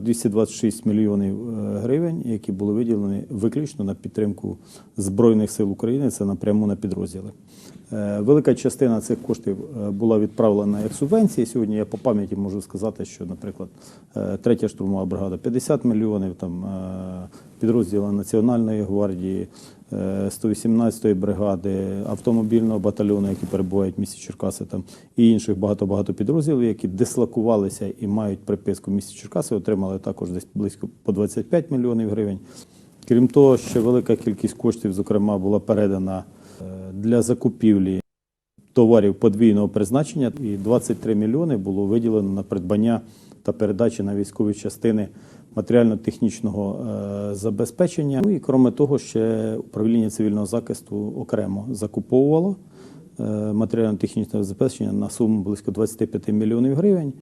226 мільйонів е, гривень, які були виділені виключно на підтримку Збройних сил України, це напряму на підрозділи. Е, Велика частина цих коштів е, була відправлена як субвенції. Сьогодні я по пам'яті можу сказати, що, наприклад, третя штурмова бригада 50 мільйонів, там е, підрозділи Національної гвардії, е, 118-ї бригади, автомобільного батальйону, які перебувають в місті Черкаси, там і інших багато-багато підрозділів, які дислокувалися і мають приписку в місті Черкаси, отримали також десь близько по 25 мільйонів гривень. Крім того, ще велика кількість коштів, зокрема, була передана е, для закупівлі товарів подвійного призначення, і 23 мільйони було виділено на придбання та передачі на військові частини матеріально-технічного е, забезпечення. Ну і крім того, ще управління цивільного захисту окремо закуповувало е, матеріально-технічне забезпечення на суму близько 25 мільйонів гривень.